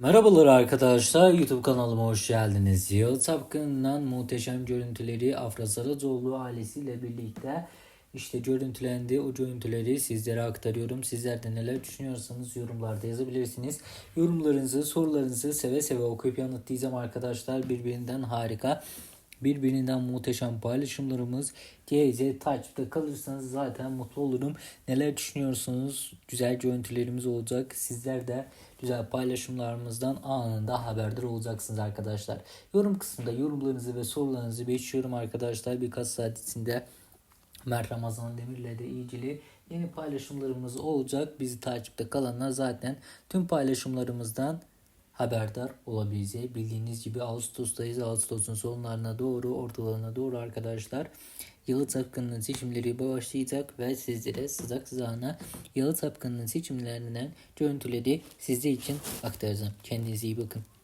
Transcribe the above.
Merhabalar arkadaşlar YouTube kanalıma hoş geldiniz. Yalı Tapkın'dan muhteşem görüntüleri Afra Saracoğlu ailesiyle birlikte işte görüntülendi. O görüntüleri sizlere aktarıyorum. Sizler de neler düşünüyorsanız yorumlarda yazabilirsiniz. Yorumlarınızı, sorularınızı seve seve okuyup yanıtlayacağım arkadaşlar. Birbirinden harika. Birbirinden muhteşem paylaşımlarımız diyece takipte kalırsanız zaten mutlu olurum. Neler düşünüyorsunuz? Güzel görüntülerimiz olacak. Sizler de güzel paylaşımlarımızdan anında haberdar olacaksınız arkadaşlar. Yorum kısmında yorumlarınızı ve sorularınızı bekliyorum arkadaşlar. Birkaç saat içinde Mert Ramazan Demir'le de ilgili yeni paylaşımlarımız olacak. Bizi takipte kalanlar zaten tüm paylaşımlarımızdan haberdar olabileceği. Bildiğiniz gibi Ağustos'tayız. Ağustos'un sonlarına doğru, ortalarına doğru arkadaşlar. Yalı Tapkın'ın seçimleri başlayacak ve sizlere sıcak sıcağına Yalı Tapkın'ın seçimlerinden görüntüleri sizler için aktaracağım. Kendinize iyi bakın.